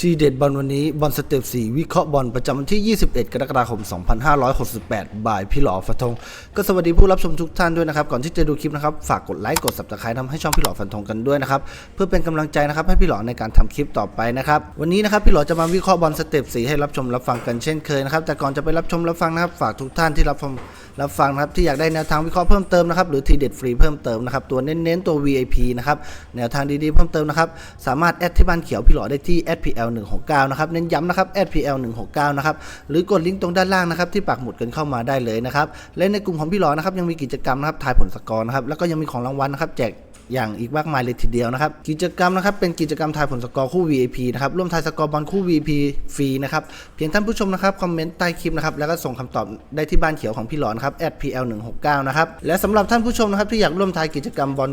ทีเด็ดบอลวันนี้บอลสเต็ป 4 วิเคราะห์บอลประจำวันที่ 21 กรกฎาคม 2568 บ่ายพี่หลอฟันธง ก็สวัสดีผู้รับชมทุกท่านด้วยนะครับ ก่อนที่จะดูคลิปนะครับ ฝากกดไลค์ กด subscribe ทำให้ช่องพี่หลอฟันธงกันด้วยนะครับ เพื่อเป็นกำลังใจนะครับ ให้พี่หลอในการทำคลิปต่อไปนะครับ วันนี้นะครับพี่หลอจะมาวิเคราะห์บอลสเต็ป 4 ให้รับชมรับฟังกันเช่นเคยนะครับ แต่ก่อนจะไปรับชมรับฟังนะครับ ฝากทุกท่านที่รับชม รับฟังนะครับที่อยากได้แนวทางวิเคราะห์เพิ่มเติมนะครับหรือทีเด็ดฟรีเพิ่มเติมนะครับตัวเน้นๆตัว VIP นะครับแนวทางดีๆเพิ่มเติมนะครับสามารถแอดที่บ้านเขียวพี่หล่อได้ที่ @pl 169 นะครับเน้นย้ำนะครับ @pl 169 นะครับหรือกดลิงก์ตรงด้านล่างนะครับที่ปักหมุดกันเข้ามาได้เลยนะครับและในกลุ่มของพี่หล่อนะครับยังมีกิจกรรมนะครับทายผลสกอร์นะครับแล้วก็ยังมีของรางวัลนะครับแจก อย่างอีกมากมายเลยทีเดียวนะครับ กิจกรรมนะครับเป็นกิจกรรมทายผลสกอร์คู่ VIP นะครับร่วมทายสกอร์บอลคู่ VIP ฟรีนะครับเพียงท่านผู้ชมนะครับคอมเมนต์ใต้คลิปนะครับแล้วก็ส่งคำตอบได้ที่บ้านเขียวของพี่หลอนครับ @pl 169 นะครับและสำหรับท่านผู้ชมนะครับที่อยากร่วมทายกิจกรรมบอล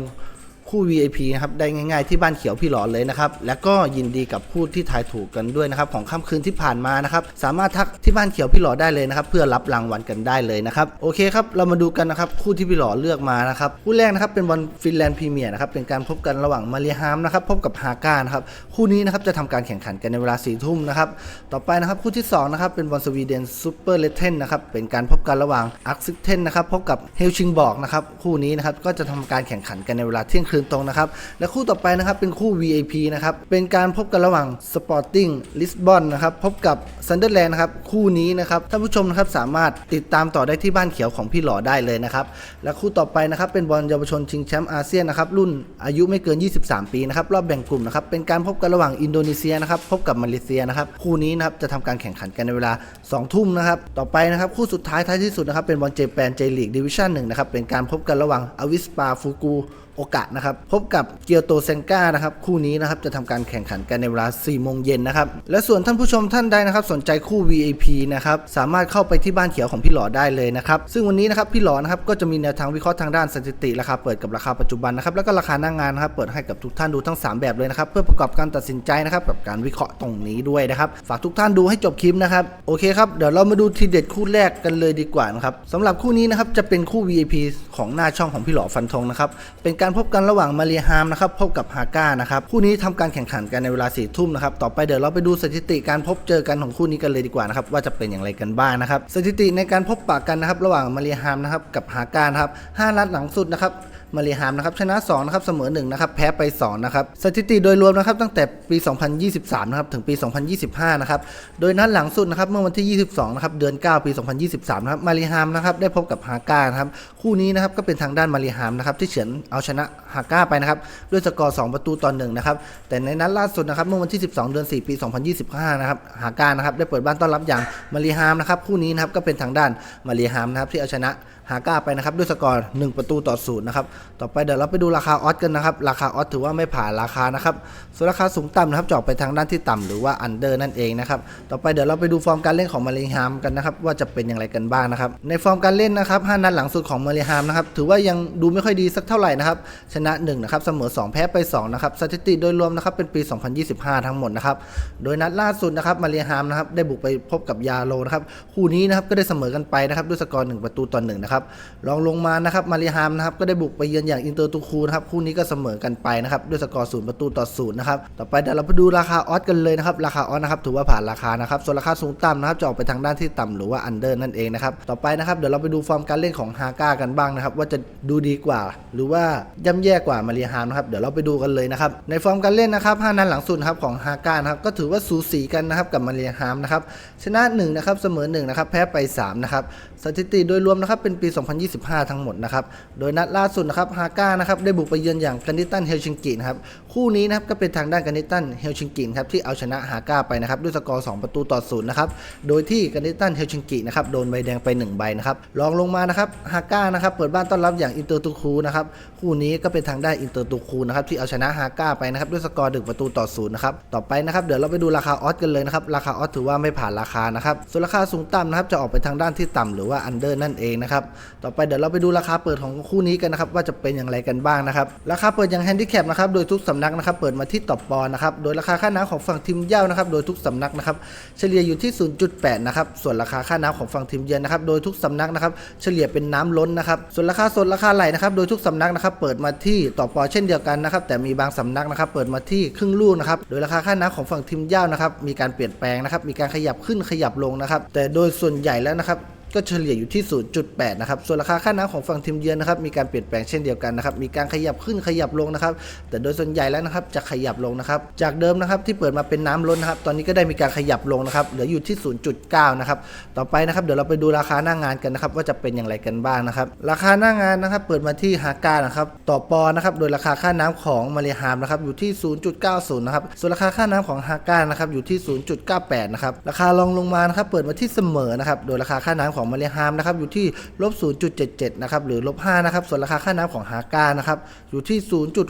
คู่ VIP นะครับได้ง่าย ๆที่บ้านเขียวพี่หลอนเลยนะครับ แล้วก็ยินดีกับผู้ที่ทายถูกกันด้วยนะครับของค่ำคืนที่ผ่านมานะครับสามารถทักที่บ้านเขียวพี่หลอได้เลยนะครับเพื่อรับรางวัลกันได้เลยนะครับโอเคครับเรามาดูกันนะครับคู่ที่พี่หลอเลือกมานะครับคู่แรกนะครับเป็นบอลฟินแลนด์พรีเมียร์นะครับเป็นการพบกันระหว่างมาเรียฮามนะครับพบกับฮาก้านะครับคู่นี้นะครับจะทำการแข่งขันกันในเวลา4ทุ่มนะครับต่อไปนะครับคู่ที่สองนะครับเป็นบอลสวีเดนซูเปอร์เลเทนนะครับเป็นการพบกันระหว่างอาร์ซิเทนนะครับพบกับเฮลชิงบอกนะครับคู่นี้นะครับก็จะทำการแข่งขันกันในเวลาเที่ยงคืนตรงนะครับ และคู่ต่อไปนะครับเป็นคู่ VIP นะครับ เป็นการพบกันระหว่าง Sporting Lisbon นะครับ พบกับ Sunderland นะครับ คู่นี้นะครับ ท่านผู้ชมนะครับสามารถติดตามต่อได้ที่บ้านเขียวของพี่หล่อได้เลยนะครับ และคู่ต่อไปนะครับเป็นบอลเยาวชนชิงแชมป์อาเซียนนะครับ รุ่นอายุไม่เกิน 23 ปีนะครับ รอบแบ่งกลุ่มนะครับ เป็นการพบกันระหว่างอินโดนีเซียนะครับ พบกับมาเลเซียนะครับ คู่นี้นะครับจะทำการแข่งขันกันในเวลา 2 ทุ่มนะครับ ต่อไปนะครับคู่สุดท้ายท้ายที่สุดนะครับเป็นบอลเจแปนเจลีกดิวิชั่นหนึ่งนะครับ เป็นการพบกันระหว่างอวิสปาฟูกู โอกะนะครับ พบกับเกียวโตเซนกานะครับคู่นี้นะครับจะทำการแข่งขันกันในเวลา 4 โมงเย็นนะครับ และส่วนท่านผู้ชมท่านใดนะครับ สนใจคู่ VIP นะครับสามารถเข้าไปที่บ้านเขียวของพี่หลอได้เลยนะครับซึ่งวันนี้นะครับพี่หลอนะครับก็จะมีแนวทางวิเคราะห์ทางด้านสถิติราคาเปิดกับราคาปัจจุบันนะครับแล้วก็ราคาหน้างงานนะครับเปิดให้กับทุกท่านดูทั้ง 3 แบบเลยนะครับเพื่อประกอบการตัดสินใจนะครับกับการวิเคราะห์ตรงนี้ด้วยนะครับฝากทุกท่านดูให้จบคลิปนะครับโอเคครับเดี๋ยวเรามาดูทีเด็ดคู่แรกกันเลยดีกว่านะครับสำหรับคู่นี้นะครับจะเป็นคู่ VIP ของหน้าช่องของพี่หลอฟันธงนะครับเป็นการการพบกันระหว่างมาเรียฮามนะครับพบกับฮาก้านะครับคู่นี้ทำการแข่งขันกันในเวลาสี่ทุ่มนะครับต่อไปเดี๋ยวเราไปดูสถิติการพบเจอกันของคู่นี้กันเลยดีกว่านะครับว่าจะเป็นอย่างไรกันบ้างนะครับสถิติในการพบปะกันนะครับระหว่างมาเรียฮามนะครับกับฮาก้านะครับห้านัดหลังสุดนะครับ มาเลฮามนะครับชนะ2นะครับเสมอ1นะครับแพ้ไป2นะครับสถิติโดยรวมนะครับตั้งแต่ปี 2023นะครับถึงปี 2025นะครับโดยนัดหลังสุดนะครับเมื่อวันที่ 22นะครับเดือน 9 ปี 2023นะครับมาเลฮามนะครับได้พบกับฮาก้านะครับคู่นี้นะครับก็เป็นทางด้านมาเลฮามนะครับที่เฉือนเอาชนะฮาก้าไปนะครับด้วยสกอร์ 2 ประตูต่อ1นะครับแต่ในนัดล่าสุดนะครับเมื่อวันที่ 12 เดือน 4 ปี 2025นะครับฮาก้านะครับได้เปิดบ้านต้อนรับอย่างมาเลฮามนะครับคู่นี้นะครับก็เป็นทางด้านมาเลฮามนะครับที่เอาชนะ ฮาก้าไปนะครับด้วยสกอร์1ประตูต่อศูนย์นะครับต่อไปเดี๋ยวเราไปดูราคาออสกันนะครับราคาออสถือว่าไม่ผ่านราคานะครับส่วนราคาสูงต่ำนะครับจอกไปทางด้านที่ต่ำหรือว่าอันเดอร์นั่นเองนะครับต่อไปเดี๋ยวเราไปดูฟอร์มการเล่นของมาเลฮามกันนะครับว่าจะเป็นอย่างไรกันบ้างนะครับในฟอร์มการเล่นนะครับ5นัดหลังสุดของมาเลฮามนะครับถือว่ายังดูไม่ค่อยดีสักเท่าไหร่นะครับชนะ1นะครับเสมอ 2 แพ้ไป2นะครับสถิติโดยรวมนะครับเป็นปี 2025 ทั้งหมดนะครับโดยนัดล่าสุดนะครับมาเลฮามนะครับได้บุกไปพบกับยาโลนะครับคู่นี้นะครับก็ได้เสมอกันไปนะครับด้วยสกอร์1ประตูต่อ1นะครับรองลงมานะครับมาริฮามนะครับก็ได้บุกไปเยือนอย่างอินเตอร์ตูคูนะครับคู่นี้ก็เสมอกันไปนะครับด้วยสกอร์ศูนย์ประตูต่อศูนย์นะครับต่อไปเดี๋ยวเราไปดูราคาออสกันเลยนะครับราคาออสนะครับถือว่าผ่านราคานะครับส่วนราคาสูงต่ำนะครับจะออกไปทางด้านที่ต่ำหรือว่าอันเดอร์นั่นเองนะครับต่อไปนะครับเดี๋ยวเราไปดูฟอร์มการเล่นของฮาก้ากันบ้างนะครับว่าจะดูดีกว่า หรือว่าย่ำแย่กว่ามาริฮามนะครับเดี๋ยวเราไปดูกันเลยนะครับในฟอร์มการเล่นนะครับห้านัดหลังสุดนครับของฮาก้านะครับก็ถือว่าสูสีกันนะครับกับมาริฮามนะครับชนะ1นะครับเสมอ1นะครับแพ้ไป3นะครับสถิติโดยรวมนะครับเป็นปี2025 ทั้งหมดนะครับ โดยนัดล่าสุดนะครับฮาก้านะครับได้บุกไปเยือนอย่างกันนิตันเฮลชิงกินะครับ คู่นี้นะครับก็เป็นทางด้านกันนิตันเฮลชิงกิครับที่เอาชนะฮาก้าไปนะครับด้วยสกอร์ 2 ประตูต่อศูนย์นะครับ โดยที่กันนิตันเฮลชิงกินะครับโดนใบแดงไป 1 ใบนะครับ รองลงมานะครับฮาก้านะครับเปิดบ้านต้อนรับอย่างอินเตอร์ตูคูนะครับ คู่นี้ก็เป็นทางด้านอินเตอร์ตูคูนะครับที่เอาชนะฮาก้าไปนะครับด้วยสกอร์1ประตูต่อศูนย์นะครับ ต่อไปนะครับเดี๋ยวเราไปดูราคาออสกันเลยนะครับ ราคาออสถือว่าไม่ผ่านราคานะครับ ส่วนราคาสูงต่ำนะครับจะออกไปทางด้านที่ต่ำหรือว่าอันเดอร์นั่นเองนะครับต่อไปเดี๋ยวเราไปดูราคาเปิดของคู่นี้กันนะครับว่าจะเป็นอย่างไรกันบ้างนะครับราคาเปิดอย่างแฮนดิแคปนะครับโดยทุกสำนักนะครับเปิดมาที่ต่อปอนนะครับโดยราคาค่าน้ำของฝั่งทีมเย่านะครับโดยทุกสำนักนะครับเฉลี่ยอยู่ที่ 0.8 นะครับส่วนราคาค่าน้ำของฝั่งทีมเยือนนะครับโดยทุกสำนักนะครับเฉลี่ยเป็นน้ำล้นนะครับส่วนราคาสดราคาไหลนะครับโดยทุกสำนักนะครับเปิดมาที่ต่อปอเช่นเดียวกันนะครับแต่มีบางสำนักนะครับเปิดมาที่ครึ่งลูกนะครับโดยราคาค่าน้ำของฝั่งทีมเย่านะครับมีการเปลี่ยนแปลงนะครับมีการขยับขึ้นขยับลงนะครับแต่โดยส่วนใหญ่แล้วนะครับ ก็เฉลี่ยอยู่ที่ 0.8 นะครับ ส่วนราคาค่าน้ำของฝั่งทีมเยือนนะครับ มีการเปลี่ยนแปลงเช่นเดียวกันนะครับ มีการขยับขึ้นขยับลงนะครับ แต่โดยส่วนใหญ่แล้วนะครับ จะขยับลงนะครับ จากเดิมนะครับที่เปิดมาเป็นน้ำล้นนะครับ ตอนนี้ก็ได้มีการขยับลงนะครับ เหลืออยู่ที่ 0.9 นะครับ ต่อไปนะครับ เดี๋ยวเราไปดูราคาหน้างานกันนะครับ ว่าจะเป็นอย่างไรกันบ้างนะครับ ราคาหน้างานนะครับ เปิดมาที่ฮาก้านะครับ ต่อปอนะครับ โดยราคาค่าน้ำของมาเลฮามนะครับ อยู่ที่ 0.90 นะครับ ส่วนราคาค่าน้ำของฮาก้านะครับ อยู่ที่ 0.98 นะครับ ราคารองลงมานะครับ เปิดมาที่เสมอนะครับ โดยราคาค่าน้ำของมาเลฮามนะครับอยู่ที่ลบ0.77นะครับหรือลบ5นะครับส่วนราคาค่าน้ำของฮาก้านะครับอยู่ที่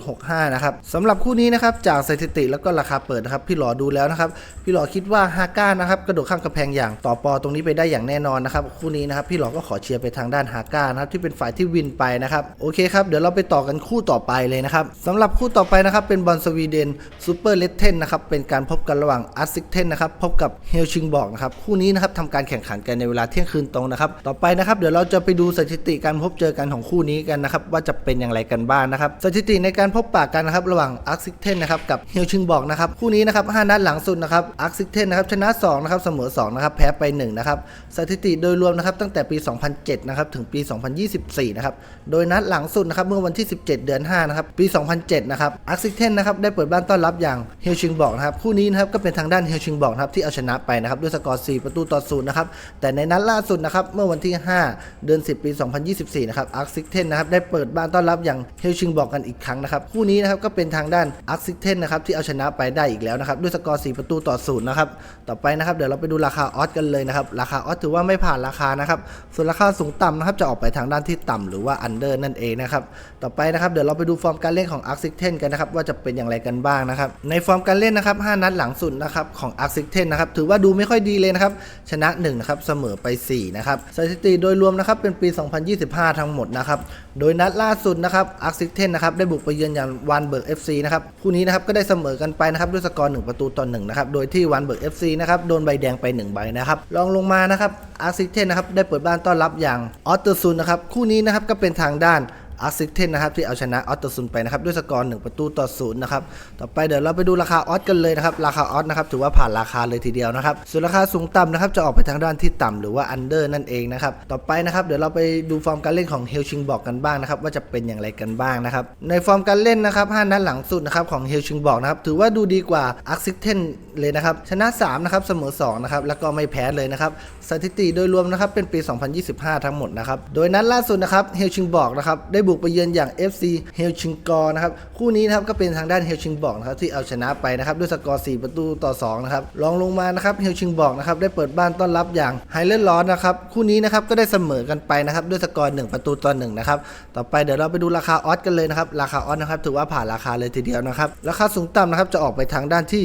0.65นะครับสำหรับคู่นี้นะครับจากสถิติแล้วก็ราคาเปิดนะครับพี่หลอดูแล้วนะครับพี่หลอคิดว่าฮาก้านะครับกระโดดข้ามกำแพงอย่างต่อปอตรงนี้ไปได้อย่างแน่นอนนะครับคู่นี้นะครับพี่หลอก็ขอเชียร์ไปทางด้านฮาก้านะครับที่เป็นฝ่ายที่วินไปนะครับโอเคครับเดี๋ยวเราไปต่อกันคู่ต่อไปเลยนะครับสำหรับคู่ต่อไปนะครับเป็นบอลสวีเดนซูเปอร์เลตเทนนะครับเป็นการพบกันระหว่างอาร์ซิกเทนนะครับพบกับเฮลชิงบอกนะครับคู่นี้นะครับทำการแข่งขันกันในเวลาเที่ยงคืนตรงนะครับ ต่อไปนะครับเดี๋ยวเราจะไปดูสถิติการพบเจอกันของคู่นี้กันนะครับว่าจะเป็นอย่างไรกันบ้างนะครับสถิติในการพบปะกันนะครับระหว่างอาร์ซิกเทนนะครับกับเฮลชิงบอกนะครับคู่นี้นะครับ5นัดหลังสุดนะครับอาร์ซิกเทนนะครับชนะ2นะครับเสมอ2นะครับแพ้ไป1นะครับสถิติโดยรวมนะครับตั้งแต่ปี 2007นะครับถึงปี 2024นะครับโดยนัดหลังสุดนะครับเมื่อวันที่ 17 เดือน5นะครับปี 2007นะครับอาร์ซิกเทนนะครับได้เปิดบ้านต้อนรับอย่างเฮลชิงบอกนะครับคู่นี้นะครับก็เป็นทางด้านเฮลชิงบอกนะครับที่เอาชนะไปนะครับด้วยสกอร์4ประตูต่อศูนย์นะครับแต่ในนัดล่าสุดนะครับเมื่อวันที่ 5 เดือน 10 ปี 2024 นะครับอาร์ซิกเทนนะครับได้เปิดบ้านต้อนรับอย่างเฮลชิงบอกกันอีกครั้งนะครับคู่นี้นะครับก็เป็นทางด้านอาร์ซิกเทนนะครับที่เอาชนะไปได้อีกแล้วนะครับด้วยสกอร์ 4 ประตูต่อศูนย์นะครับต่อไปนะครับเดี๋ยวเราไปดูราคาออสกันเลยนะครับราคาออสถือว่าไม่ผ่านราคานะครับส่วนราคาสูงต่ำนะครับจะออกไปทางด้านที่ต่ำหรือว่าอันเดอร์นั่นเองนะครับต่อไปนะครับเดี๋ยวเราไปดูฟอร์มการเล่นของอาร์ซิกเทนกันนะครับว่าจะเป็นอย่างไรกันบ้างนะครับในฟอร์มการเล่นนะครับ5นัดหลังสุดนะครับของอาร์ซิเทนนะครับถือว่าดูไม่ค่อยดีเลยนะครับชนะ1นะครับเสมอไป4นะครับสถิติโดยรวมนะครับเป็นปี 2025 ทั้งหมดนะครับโดยนัดล่าสุดนะครับอาร์ซิเทนนะครับได้บุกไปเยือนอย่างวันเบิร์กเอฟซีนะครับคู่นี้นะครับก็ได้เสมอกันไปนะครับด้วยสกอร์1ประตูต่อ1นะครับโดยที่วันเบิร์กเอฟซีนะครับโดนใบแดงไป 1 ใบนะครับรองลงมานะครับอาร์ซิเทนนะครับได้เปิดบ้านต้อนรับอย่างออสเตอร์ซูนนะครับคู่นี้นะครับก็เป็นทางด้าน อาร์ซิเทนนะครับที่เอาชนะออสตอซุนไปนะครับด้วยสกอร์1ประตูต่อศูนย์นะครับต่อไปเดี๋ยวเราไปดูราคาออสกันเลยนะครับราคาออสนะครับถือว่าผ่านราคาเลยทีเดียวนะครับส่วนราคาสูงต่ำนะครับจะออกไปทางด้านที่ต่ำหรือว่าอันเดอร์นั่นเองนะครับต่อไปนะครับเดี๋ยวเราไปดูฟอร์มการเล่นของเฮลชิงบอกกันบ้างนะครับว่าจะเป็นอย่างไรกันบ้างนะครับในฟอร์มการเล่นนะครับ5นัดหลังสุดนะครับของเฮลชิงบอกนะครับถือว่าดูดีกว่าอาร์ซิเทนเลยนะครับชนะ3นะครับเสมอ2นะครับแล้วก็ไม่แพ้เลยนะครับสถิติโดยรวมนะครับเป็นปี 2025 ทั้งหมดนะครับโดยนัดล่าสุดนะครับเฮลชิงบอกนะครับได้บุกไปเยือนอย่าง FC เฮลชิงกอร์นะครับคู่นี้นะครับก็เป็นทางด้านเฮลชิงบอกนะครับที่เอาชนะไปนะครับด้วยสกอร์ 4 ประตูต่อ2นะครับรองลงมานะครับเฮลชิงบอกนะครับได้เปิดบ้านต้อนรับอย่างไฮเลนลอนนะครับคู่นี้นะครับก็ได้เสมอกันไปนะครับด้วยสกอร์ 1 ประตูต่อ1นะครับต่อไปเดี๋ยวเราไปดูราคาออสกันเลยนะครับราคาออสนะครับถือว่าผ่านราคาเลยทีเดียวนะครับราคาสูงต่ำนะครับจะออกไปทางด้านที่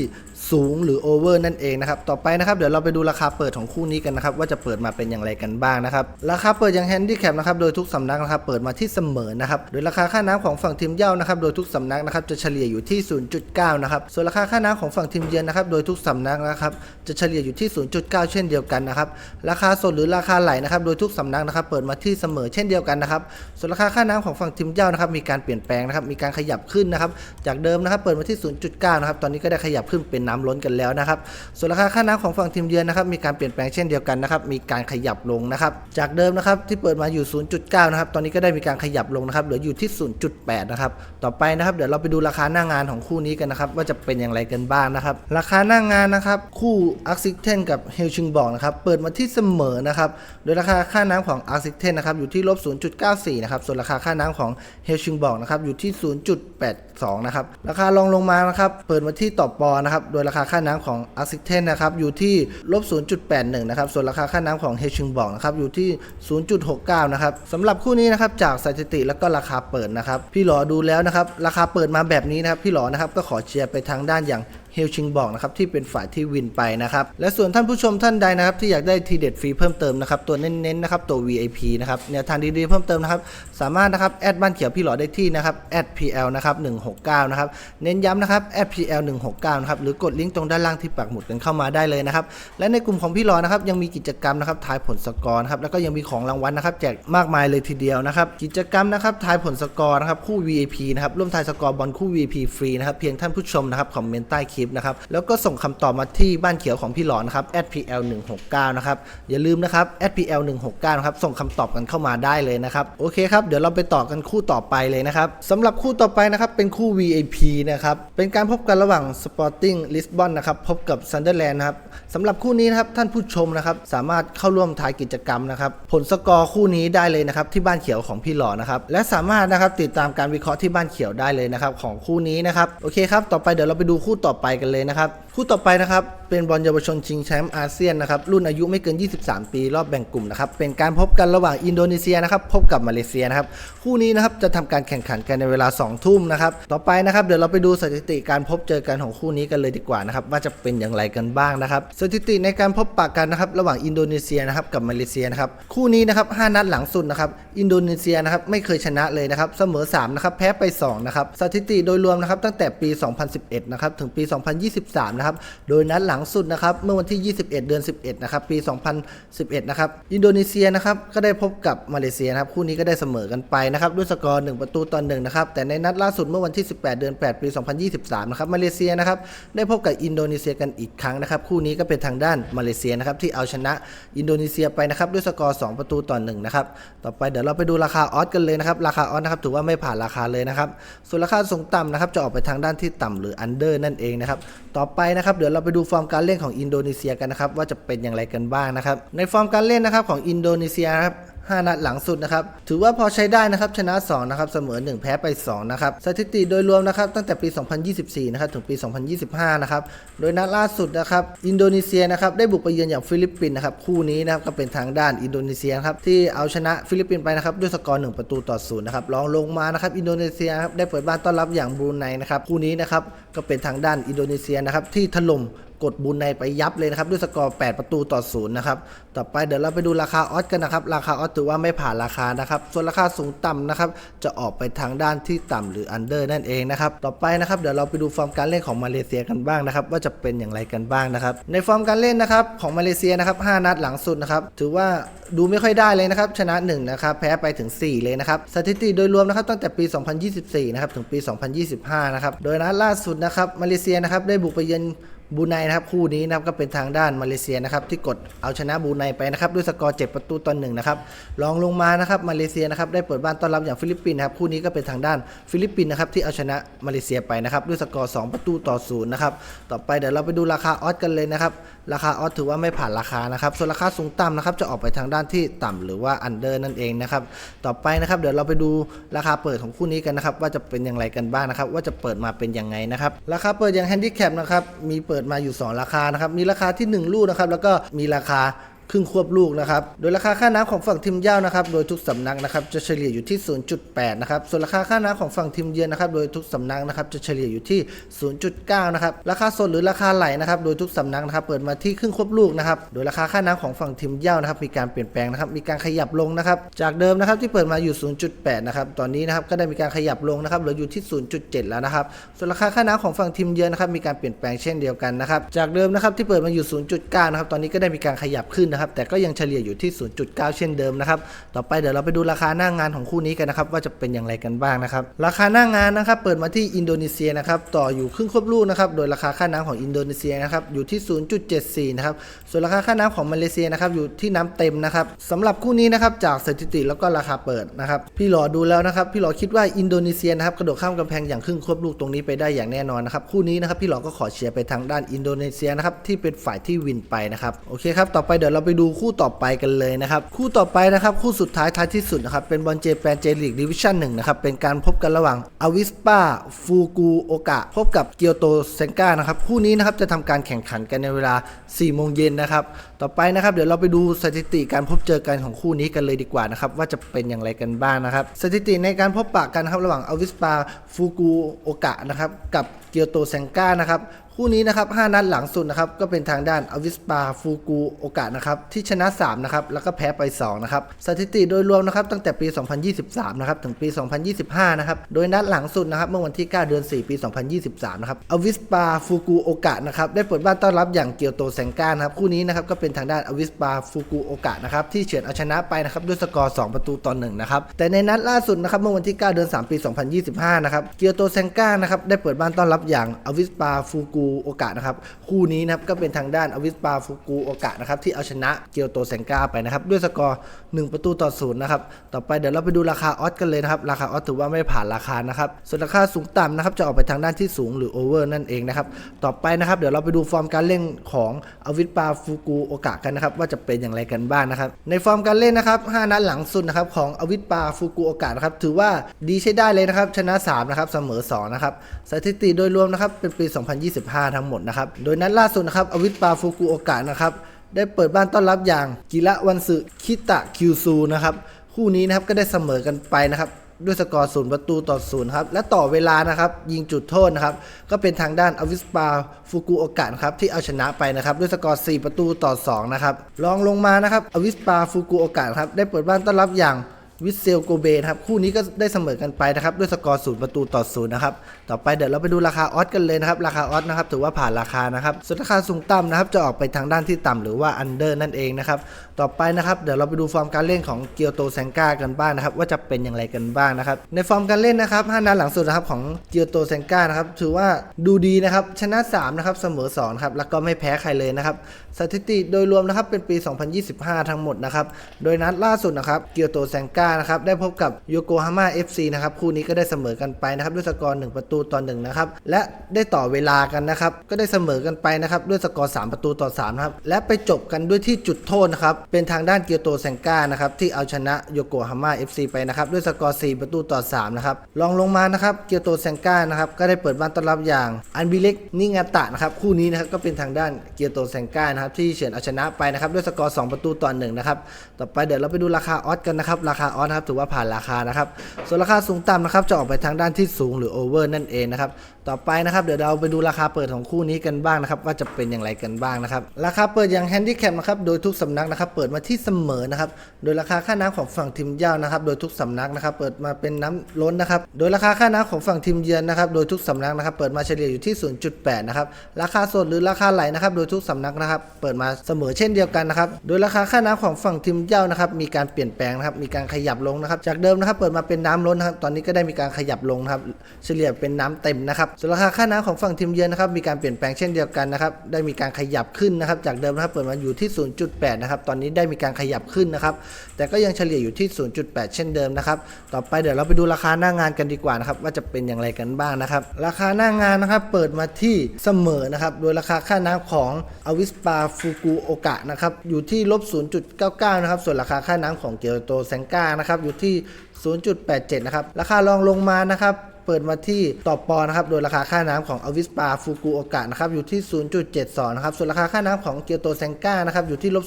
สูงหรือโอเวอร์นั่นเองนะครับ ต่อไปนะครับ เดี๋ยวเราไปดูราคาเปิดของคู่นี้กันนะครับ ว่าจะเปิดมาเป็นอย่างไรกันบ้างนะครับ ราคาเปิดอย่างแฮนดี้แคปนะครับ โดยทุกสำนักนะครับ เปิดมาที่เสมอนะครับ โดยราคาค่าน้ำของฝั่งทีมเย่านะครับ โดยทุกสำนักนะครับ จะเฉลี่ยอยู่ที่ 0.9 นะครับ ส่วนราคาค่าน้ำของฝั่งทีมเยือนนะครับ โดยทุกสำนักนะครับ จะเฉลี่ยอยู่ที่ 0.9 เช่นเดียวกันนะครับ ราคาสดหรือราคาไหลนะครับ โดยทุกสำนักนะครับ เปิดมาที่เสมอเช่นเดียวกันนะครับ ส่วนราคาค่าน้ำของฝั่งทีมเย่านะครับ มีการเปลี่ยนแปลงนะครับ มีการขยับขึ้นนะครับ จากเดิมนะครับ เปิดมาที่ 0.9 นะครับ ตอนนี้ก็ได้ขยับขึ้นเป็นน้ำล้นกันแล้วนะครับ ส่วนราคาค่าน้ำของฝั่งทีมเยือนนะครับมีการเปลี่ยนแปลงเช่นเดียวกันนะครับมีการขยับลงนะครับจากเดิมนะครับที่เปิดมาอยู่ 0.9 นะครับตอนนี้ก็ได้มีการขยับลงนะครับเหลืออยู่ที่ 0.8 นะครับต่อไปนะครับเดี๋ยวเราไปดูราคาหน้างานของคู่นี้กันนะครับว่าจะเป็นอย่างไรกันบ้างนะครับราคาหน้างานนะครับคู่อาร์ซิเทนกับเฮลชิงบอกนะครับเปิดมาที่เสมอนะครับโดยราคาค่าน้ำของอาร์ซิเทนนะครับอยู่ที่ลบ 0.94 นะครับ ส่วนราคาค่าน้ำของเฮลชิงบอกนะครับอยู่ที่ 0.82 นะครับ ราคารองลงมานะครับ เปิดมาที่ต่อปอนะครับ โดยราคาค่าน้ำของอาร์ซิเทนนะครับอยู่ที่ลบ 0.81 นะครับ ส่วนราคาค่าน้ำของเฮชิงบอกนะครับอยู่ที่ 0.69 นะครับสำหรับคู่นี้นะครับจากสถิติแล้วก็ราคาเปิดนะครับ พี่หลอดูแล้วนะครับ ราคาเปิดมาแบบนี้นะครับ พี่หลอนะครับก็ขอเชียร์ไปทางด้านอย่าง เฮลชิงบอกนะครับที่เป็นฝ่ายที่วินไปนะครับและส่วนท่านผู้ชมท่านใดนะครับที่อยากได้ทีเด็ดฟรีเพิ่มเติมนะครับตัวเน้นๆนะครับตัว VIP นะครับแนวทางดีๆเพิ่มเติมนะครับสามารถนะครับแอดบ้านเขียวพี่หลอได้ที่นะครับแอด PL นะครับ169นะครับเน้นย้ำนะครับแอด PL 169นะครับหรือกดลิงก์ตรงด้านล่างที่ปักหมุดกันเข้ามาได้เลยนะครับและในกลุ่มของพี่หลอนะครับยังมีกิจกรรมนะครับทายผลสกอร์นะครับแล้วก็ยังมีของรางวัลนะครับแจกมากมายเลยทีเดียวนะครับกิจกรรมนะครับทายผลสกอร์นะครับคู่ VIP นะครับร่วมทายสกอร์บอลคู่ VIP ฟรีนะครับเพียงท่านผู้ชมนะครับคอมเมนต์ใต้คลิปนะครับแล้วก็ส่งคำตอบมาที่บ้านเขียวของพี่หลอนะครับ @pl 169 นะครับอย่าลืมนะครับ @pl 169 นะครับส่งคำตอบกันเข้ามาได้เลยนะครับโอเคครับเดี๋ยวเราไปต่อกันคู่ต่อไปเลยนะครับสำหรับคู่ต่อไปนะครับเป็นคู่ VIP นะครับเป็นการพบกันระหว่าง Sporting Lisbon นะครับพบกับ Sunderland นะครับ สำหรับคู่นี้นะครับท่านผู้ชมนะครับสามารถเข้าร่วมทายกิจกรรมนะครับผลสกอร์คู่นี้ได้เลยนะครับที่บ้านเขียวของพี่หล่อนะครับและสามารถนะครับติดตามการวิเคราะห์ที่บ้านเขียวได้เลยนะครับของคู่นี้นะครับโอเคครับต่อไปเดี๋ยวเราไปดูคู่ต่อไปกันเลยนะครับคู่ต่อไปนะครับเป็นบอลเยาวชนชิงแชมป์อาเซียนนะครับรุ่นอายุไม่เกิน 23 ปีรอบแบ่งกลุ่มนะครับเป็นการพบกันระหว่างอินโดนีเซียนะครับพบกับมาเลเซียนะครับคู่นี้นะครับจะทำการแข่งขันกันในเวลา 2 ทุ่มนะครับต่อไปนะครับเดี๋ยวเราไปดูสถิติการพบเจอกันของคู่นี้กันเลยดีกว่านะครับว่าจะเป็นอย่างไรกันบ้างนะครับสถิติในการพบปะกันนะครับระหว่างอินโดนีเซียนะครับกับมาเลเซียนะครับคู่นี้นะครับ5นัดหลังสุดนะครับอินโดนีเซียนะครับไม่เคยชนะเลยนะครับเสมอ3นะครับแพ้ไป2นะครับสถิติโดยรวมนะครับตั้งแต่ปี 2011นะครับถึงปี 2023นะครับโดยนัดหลังสุดนะครับเมื่อวันที่ 21 เดือน 11นะครับปี 2011นะครับอินโดนีเซียนะครับก็ได้พบกับมาเลเซียนะครับคู่นี้ก็ได้เสมอกันไปนะครับด้วยสกอร์1ประตูต่อ1นะครับแต่ในนัดล่าสุดเมื่อวันที่ 18 เดือน 8 ปี 2023นะครับมาเลเซียนะครับได้พบกับอินโดนีเซียกันอีกครั้งนะครับคู่นี้ก็เป็นทางด้านมาเลเซียนะครับที่เอาชนะอินโดนีเซียไปนะครับด้วยสกอร์ 2 ประตูต่อ1นะครับต่อไปเดี๋ยวเราไปดูราคาออสกันเลยนะครับราคาออสนะครับถือว่าไม่ผ่านราคาเลยนะครับส่วนราคาสูงต่ำนะครับจะออกไปทางด้านที่ต่ำหรืออันเดอร์นั่นเองนะครับต่อไปนะครับเดี๋ยวเราไปดูฟอร์มการเล่นของอินโดนีเซียกันนะครับว่าจะเป็นอย่างไรกันบ้างนะครับในฟอร์มการเล่นนะครับของอินโดนีเซียครับ 5 นัดหลังสุดนะครับ ถือว่าพอใช้ได้นะครับ ชนะ2นะครับ เสมอ 1 แพ้ไป2นะครับ สถิติโดยรวมนะครับ ตั้งแต่ปี 2024 นะครับ ถึงปี 2025 นะครับ โดยนัดล่าสุดนะครับ อินโดนีเซียนะครับ ได้บุกไปเยือนอย่างฟิลิปปินส์นะครับ คู่นี้นะครับ ก็เป็นทางด้านอินโดนีเซียครับ ที่เอาชนะฟิลิปปินส์ไปนะครับ ด้วยสกอร์ 1 ประตูต่อศูนย์นะครับ รองลงมานะครับ อินโดนีเซียครับ ได้เปิดบ้านต้อนรับอย่างบรูไนนะครับ คู่นี้นะครับ ก็เป็นทางด้านอินโดนีเซียนะครับ ที่ถล่ม กดบุญในไปยับเลยนะครับ ด้วยสกอร์ 8 ประตูต่อศูนย์นะครับ ต่อไปเดี๋ยวเราไปดูราคาออสกันนะครับ ราคาออสถือว่าไม่ผ่านราคานะครับ ส่วนราคาสูงต่ำนะครับ จะออกไปทางด้านที่ต่ำหรืออันเดอร์นั่นเองนะครับ ต่อไปนะครับเดี๋ยวเราไปดูฟอร์มการเล่นของมาเลเซียกันบ้างนะครับว่าจะเป็นอย่างไรกันบ้างนะครับ ในฟอร์มการเล่นนะครับของมาเลเซียนะครับ5นัดหลังสุดนะครับถือว่าดูไม่ค่อยได้เลยนะครับชนะ1นะครับแพ้ไปถึง 4 เลยนะครับสถิติโดยรวมนะครับตั้งแต่ปี 2024 นะครับถึงปี 2025 นะครับโดยนัดล่าสุดนะครับมาเลเซียนะครับได้บุกไปเยือน บูไนนะครับคู่นี้นะครับก็เป็นทางด้านมาเลเซียนะครับที่กดเอาชนะบูไนไปนะครับด้วยสกอร์7ประตูต่อหนึ่งนะครับรองลงมานะครับมาเลเซียนะครับได้เปิดบ้านต้อนรับอย่างฟิลิปปินส์นะครับคู่นี้ก็เป็นทางด้านฟิลิปปินส์นะครับที่เอาชนะมาเลเซียไปนะครับด้วยสกอร์2ประตูต่อศูนย์นะครับต่อไปเดี๋ยวเราไปดูราคาออสกันเลยนะครับ ราคาออสถือว่าไม่ผ่านราคานะครับ ส่วนราคาสูงต่ำนะครับจะออกไปทางด้านที่ต่ำหรือว่าอันเดอร์นั่นเองนะครับ ต่อไปนะครับเดี๋ยวเราไปดูราคาเปิดของคู่นี้กันนะครับ ว่าจะเป็นอย่างไรกันบ้างนะครับ ว่าจะเปิดมาเป็นยังไงนะครับ ราคาเปิดอย่างแฮนดิแคปนะครับมีเปิดมาอยู่ 2 ราคานะครับ มีราคาที่ 1 ลูกนะครับ แล้วก็มีราคา ครึ่งควบลูกนะครับ โดยราคาค่าน้ำของฝั่งทีมเย่านะครับ โดยทุกสำนักนะครับจะเฉลี่ยอยู่ที่ 0.8 นะครับ ส่วนราคาค่าน้ำของฝั่งทีมเยือนนะครับ โดยทุกสำนักนะครับจะเฉลี่ยอยู่ที่ 0.9 นะครับ ราคาสดหรือราคาไหลนะครับ โดยทุกสำนักนะครับเปิดมาที่ครึ่งควบลูกนะครับ โดยราคาค่าน้ำของฝั่งทีมเย่านะครับมีการเปลี่ยนแปลงนะครับ มีการขยับลงนะครับ จากเดิมนะครับที่เปิดมาอยู่ 0.8 นะครับ ตอนนี้นะครับก็ได้มีการขยับลงนะครับเหลืออยู่ที่ 0.7 แล้วนะครับ ส่วนราคาค่าน้ำของฝั่งทีมเยือนนะครับมีการเปลี่ยนแปลงเช่นเดียวกันนะครับ จากเดิมนะครับที่เปิดมาอยู่ 0.9 นะครับ ตอนนี้ก็ได้มีการขยับขึ้นนะครับ แต่ก็ยังเฉลี่ยอยู่ที่ 0.9 เช่นเดิมนะครับ ต่อไปเดี๋ยวเราไปดูราคาหน้างงานของคู่นี้กันนะครับ ว่าจะเป็นอย่างไรกันบ้างนะครับ ราคาหน้างงานนะครับ เปิดมาที่อินโดนีเซียนะครับ ต่ออยู่ครึ่งควบลูกนะครับ โดยราคาค่าน้ำของอินโดนีเซียนะครับ อยู่ที่ 0.74 นะครับ ส่วนราคาค่าน้ำของมาเลเซียนะครับ อยู่ที่น้ำเต็มนะครับสำหรับคู่นี้นะครับ จากสถิติแล้วก็ราคาเปิดนะครับ พี่หลอดูแล้วนะครับ พี่หลอคิดว่าอินโดนีเซียนะครับกระโดดข้ามกำแพงอย่างครึ่งควบลูกตรงนี้ไปได้อย่างแน่นอนนะครับคู่นี้นะครับพี่หลอก็ขอเชียร์ไปทางด้านอินโดนีเซียนะครับที่เป็นฝ่ายที่วินไปนะครับโอเคครับต่อไปเดี๋ยวเราไปดูคู่ต่อไปกันเลยนะครับ คู่ต่อไปนะครับคู่สุดท้ายท้ายที่สุดนะครับเป็นบอลเจแปนเจลีกดิวิชั่นหนึ่งนะครับเป็นการพบกันระหว่างอวิสปาฟูกูโอกะพบกับเกียวโตเซนกานะครับคู่นี้นะครับจะทำการแข่งขันกันในเวลา4โมงเย็นนะครับต่อไปนะครับเดี๋ยวเราไปดูสถิติการพบเจอกันของคู่นี้กันเลยดีกว่านะครับว่าจะเป็นอย่างไรกันบ้างนะครับ สถิติในการพบปะกันครับระหว่างอวิสปาฟูกูโอกะนะครับกับเกียวโตเซนกานะครับ คู่นี้นะครับ5นัดหลังสุดนะครับก็เป็นทางด้านอวิสปาฟูกูโอกะนะครับที่ชนะ3นะครับแล้วก็แพ้ไป2นะครับสถิติโดยรวมนะครับตั้งแต่ปี 2023นะครับถึงปี 2025นะครับโดยนัดหลังสุดนะครับเมื่อวันที่ 9 เดือน 4 ปี 2023นะครับอวิสปาฟูกูโอกะนะครับได้เปิดบ้านต้อนรับอย่างเกียวโตแซงก้านะครับคู่นี้นะครับก็เป็นทางด้านอวิสปาฟูกูโอกะนะครับที่เฉือนเอาชนะไปนะครับด้วยสกอร์ 2 ประตูต่อ1นะครับแต่ในนัดล่าสุดนะครับเมื่อวันที่ 9 เดือน 3 ปี 2025นะครับเกียวโตแซงก้านะครับได้เปิดบ้านต้อนรับอย่างอวิสปาฟูกูโอกะนะครับคู่นี้นะครับก็เป็นทางด้านอวิสปาฟูกูโอกะนะครับที่เอาชนะเกียวโตแซงก้าไปนะครับด้วยสกอร์ 1 ประตูต่อศูนย์นะครับต่อไปเดี๋ยวเราไปดูราคาออสกันเลยนะครับราคาออสถือว่าไม่ผ่านราคานะครับส่วนราคาสูงต่ำนะครับจะออกไปทางด้านที่สูงหรือโอเวอร์นั่นเองนะครับต่อไปนะครับเดี๋ยวเราไปดูฟอร์มการเล่นของอวิสปาฟูกูโอกะกันนะครับว่าจะเป็นอย่างไรกันบ้างนะครับในฟอร์มการเล่นนะครับ5นัดหลังสุดนะครับของอวิสปาฟูกูโอกะนะครับถือว่าดีใช้ได้เลยนะครับชนะ3นะครับเสมอ2นะครับสถิติโดยรวมนะครับเป็นปี 2025ทั้งหมดนะครับ โดยนัดล่าสุดนะครับอวิสปาฟูกูโอกะนะครับ ได้เปิดบ้านต้อนรับอย่างกิระวันสึคิตะคิวซูนะครับคู่นี้นะครับก็ได้เสมอกันไปนะครับด้วยสกอร์ศูนย์ประตูต่อศูนย์ครับและต่อเวลานะครับ ยิงจุดโทษนะครับ ก็เป็นทางด้านอวิสปาฟูกุโอกะนะครับที่เอาชนะไปนะครับ ด้วยสกอร์ 4 ประตูต่อ2นะครับรองลงมานะครับอวิสปาฟูกุโอกะครับได้เปิดบ้านต้อนรับอย่าง วิเซลโกเบนะครับคู่นี้ก็ได้เสมอกันไปนะครับด้วยสกอร์ศูนย์ประตูต่อศูนย์นะครับต่อไปเดี๋ยวเราไปดูราคาออสกันเลยนะครับราคาออสนะครับถือว่าผ่านราคานะครับส่วนราคาสูงต่ำนะครับจะออกไปทางด้านที่ต่ำหรือว่าอันเดอร์นั่นเองนะครับต่อไปนะครับเดี๋ยวเราไปดูฟอร์มการเล่นของเกียวโตแซงกากันบ้างนะครับว่าจะเป็นอย่างไรกันบ้างนะครับในฟอร์มการเล่นนะครับ5นัดหลังสุดนะครับของเกียวโตแซงกานะครับถือว่าดูดีนะครับชนะ3นะครับเสมอ2ครับแล้วก็ไม่แพ้ใครเลยนะครับสถิติโดยรวมนะครับเป็นปี 2025 ทั้งหมดนะครับโดยนัดล่าสุดนะครับเกียวโตแซงกานะครับได้พบกับโยโกฮาม่า FC นะครับคู่นี้ก็ได้เสมอกันไปนะครับด้วยสกอร์1ประตูต่อ1นะครับและได้ต่อเวลากันนะครับก็ได้เสมอกันไปนะครับด้วยสกอร์3ประตูต่อ3นะครับและไปจบกันด้วยที่จุดโทษนะครับเป็นทางด้านเกียวโตแซงก้านะครับที่เอาชนะโยโกฮาม่า FC ไปนะครับด้วยสกอร์4ประตูต่อ3นะครับรองลงมานะครับเกียวโตแซงก้านะครับก็ได้เปิดบ้านต้อนรับอย่างอันบิเล็กนิงาตะนะครับคู่นี้นะครับก็เป็นทางด้านเกียวโตแซงก้านะครับที่เฉือนเอาชนะไปนะครับด้วยสกอร์2ประตูต่อ1นะครับต่อไปเดี๋ยวเราไปดูราคาออสกันนะครับราคาออสนะครับถือว่าผ่านราคานะครับส่วนราคาสูงต่ำนะครับจะออกไปทางด้านที่สูงหรือโอเวอร์นั่นเองนะครับ ต่อไปนะครับเดี๋ยวเราไปดูราคาเปิดของคู่นี้กันบ้างนะครับว่าจะเป็นอย่างไรกันบ้างนะครับราคาเปิดอย่างแฮนดี้แคปนะครับโดยทุกสำนักนะครับเปิดมาที่เสมอนะครับโดยราคาค่าน้ำของฝั่งทีมเย่านะครับโดยทุกสำนักนะครับเปิดมาเป็นน้ำล้นนะครับโดยราคาค่าน้ำของฝั่งทีมเยือนนะครับโดยทุกสำนักนะครับเปิดมาเฉลี่ยอยู่ที่ 0.8 นะครับราคาสดหรือราคาไหลนะครับโดยทุกสำนักนะครับเปิดมาเสมอเช่นเดียวกันนะครับโดยราคาค่าน้ำของฝั่งทีมเย่านะครับมีการเปลี่ยนแปลงนะครับมีการขยับลงนะครับจากเดิมนะครับเปิดมาเป็นน้ำล้นนะครับตอนนี้ก็ได้มีการขยับลงนะครับเฉลี่ยเป็นน้ำเต็มนะครับส่วนราคาค่าน้ำของฝั่งทีมเยือนนะครับมีการเปลี่ยนแปลงเช่นเดียวกันนะครับได้มีการขยับขึ้นนะครับจากเดิมนะครับเปิดมาอยู่ที่ 0.8 นะครับตอนนี้ได้มีการขยับขึ้นนะครับแต่ก็ยังเฉลี่ยอยู่ที่ 0.8 เช่นเดิมนะครับต่อไปเดี๋ยวเราไปดูราคาหน้างานกันดีกว่านะครับว่าจะเป็นอย่างไรกันบ้างนะครับราคาหน้างานนะครับเปิดมาที่เสมอนะครับโดยราคาค่าน้ำของอวิสปาฟูกุโอกะนะครับอยู่ที่ลบ 0.99 นะครับส่วนราคาค่าน้ำของเกียวโตแซงก้านะครับอยู่ที่ 0.87 นะครับราคารองลงมานะครับ เปิดมาที่ต่อปอนะครับ โดยราคาค่าน้ำของอวิสปาฟูกุโอกะนะครับอยู่ที่ 0.72 นะครับ ส่วนราคาค่าน้ำของเกียวโตแซงก้านะครับอยู่ที่ลบ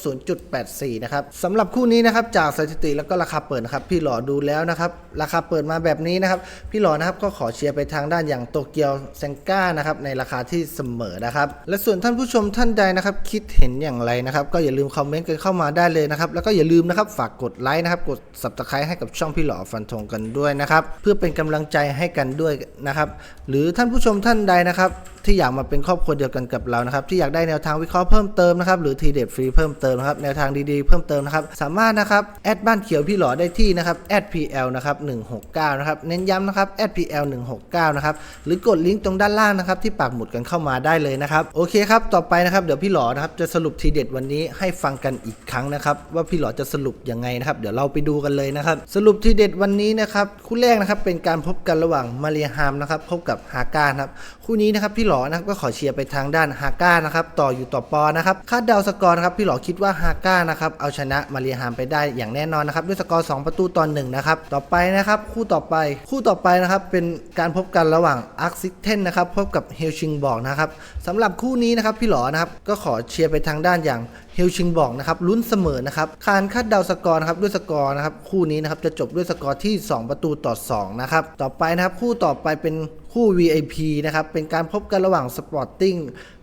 0.84 นะครับสำหรับคู่นี้นะครับจากสถิติแล้วก็ราคาเปิดนะครับ พี่หล่อดูแล้วนะครับ ราคาเปิดมาแบบนี้นะครับ พี่หล่อนะครับก็ขอเชียร์ไปทางด้านอย่างโตเกียวแซงก้านะครับในราคาที่เสมอนะครับ และส่วนท่านผู้ชมท่านใดนะครับ คิดเห็นอย่างไรนะครับ ก็อย่าลืมคอมเมนต์กันเข้ามาได้เลยนะครับ แล้วก็อย่าลืมนะครับฝากกดไลค์นะครับกด subscribe ให้กับช่องพี่หล่อฟันธงกันด้วยนะครับเพื่อเป็นกำลังใจให้กันด้วยนะครับ หรือท่านผู้ชมท่านใดนะครับ ที่อยากมาเป็นครอบครัวเดียวกันกับเรานะครับ ที่อยากได้แนวทางวิเคราะห์เพิ่มเติมนะครับ หรือทีเด็ดฟรีเพิ่มเติมนะครับ แนวทางดีๆเพิ่มเติมนะครับ สามารถนะครับแอดบ้านเขียวพี่หล่อได้ที่นะครับแอด PL นะครับ169นะครับ เน้นย้ำนะครับแอด PL 169นะครับ หรือกดลิงก์ตรงด้านล่างนะครับที่ปักหมุดกันเข้ามาได้เลยนะครับ โอเคครับ ต่อไปนะครับเดี๋ยวพี่หล่อนะครับจะสรุปทีเด็ดวันนี้ให้ฟังกันอีกครั้งนะครับว่าพี่หล่อจะสรุปยังไงนะครับ เดี๋ยวเราไปดูกันเลยนะครับ สรุปทีเด็ดวันนี้นะครับคู่แรกนะครับเป็นการพบกันระหว่างมาเรียฮามนะครับพบกับฮาก้านะครับคู่นี้นะครับพี่หล่อนะครับก็ขอเชียร์ไปทางด้านฮาก้านะครับต่ออยู่ต่อปอนะครับคาดเดาสกอร์นะครับพี่หล่อคิดว่าฮาก้านะครับเอาชนะมาเรียฮามไปได้อย่างแน่นอนนะครับด้วยสกอร์ 2 ประตูต่อหนึ่งนะครับต่อไปนะครับคู่ต่อไปคู่ต่อไปนะครับเป็นการพบกันระหว่างอาร์คซิเทนนะครับพบกับเฮลชิงบอกนะครับสำหรับคู่นี้นะครับพี่หล่อนะครับก็ขอเชียร์ไปทางด้านอย่าง เฮลชิงบอกนะครับลุ้นเสมอนะครับคานคาดเดาสกอร์นะครับด้วยสกอร์นะครับคู่นี้นะครับจะจบด้วยสกอร์ที่ 2 ประตูต่อ2นะครับต่อไปนะครับคู่ต่อไปเป็น คู่ VIP นะครับ เป็นการพบกันระหว่าง Sporting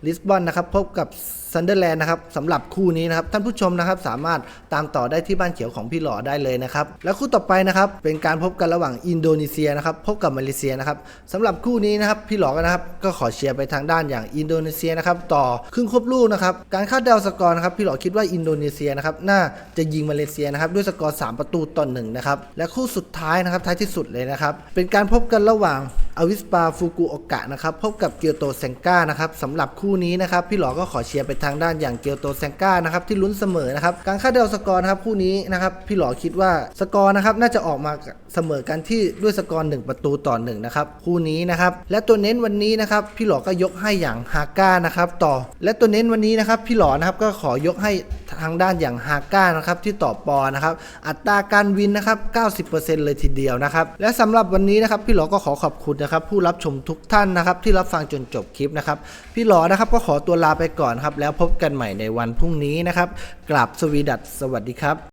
Lisbon นะครับ พบกับ Sunderland นะครับสำหรับคู่นี้นะครับ ท่านผู้ชมนะครับ สามารถตามต่อได้ที่บ้านเขียวของพี่หล่อได้เลยนะครับ และคู่ต่อไปนะครับ เป็นการพบกันระหว่างอินโดนีเซียนะครับ พบกับมาเลเซียนะครับสำหรับคู่นี้นะครับ พี่หล่อกนะครับ ก็ขอเชียร์ไปทางด้านอย่างอินโดนีเซียนะครับ ต่อครึ่งควบลูกนะครับ การคาดเดาสกอร์นะครับ พี่หล่อคิดว่าอินโดนีเซียนะครับ น่าจะยิงมาเลเซียนะครับ ด้วยสกอร์ 3 ประตูต่อหนึ่งนะครับ และคู่สุดท้ายนะครับ ท้ายที่สุดเลยนะครับ เป็นการพบกันระหว่างอวิสปาฟูกุโอกะนะครับพบกับเกียวโตเซงก้านะครับสำหรับคู่นี้นะครับพี่หลอก็ขอเชียร์ไปทางด้านอย่างเกียวโตเซงก้านะครับที่ลุ้นเสมอนะครับการคาดเดาสกอร์นะครับคู่นี้นะครับพี่หลอคิดว่าสกอร์นะครับน่าจะออกมาเสมอกันที่ด้วยสกอร์1ประตูต่อหนึ่งนะครับคู่นี้นะครับและตัวเน้นวันนี้นะครับพี่หลอก็ยกให้อย่างฮาก้านะครับต่อ และตัวเน้นวันนี้นะครับพี่หลอนะครับก็ขอยกให้ ทางด้านอย่างฮาก้านะครับที่ต่อปอนะครับ อัตราการวินนะครับ 90%เลยทีเดียวนะครับ และสำหรับวันนี้นะครับพี่หลอก็ขอขอบคุณนะครับผู้รับชมทุกท่านนะครับที่รับฟังจนจบคลิปนะครับ พี่หลอนะครับก็ขอตัวลาไปก่อนครับแล้วพบกันใหม่ในวันพรุ่งนี้นะครับกราบสวีดัสสวัสดีครับ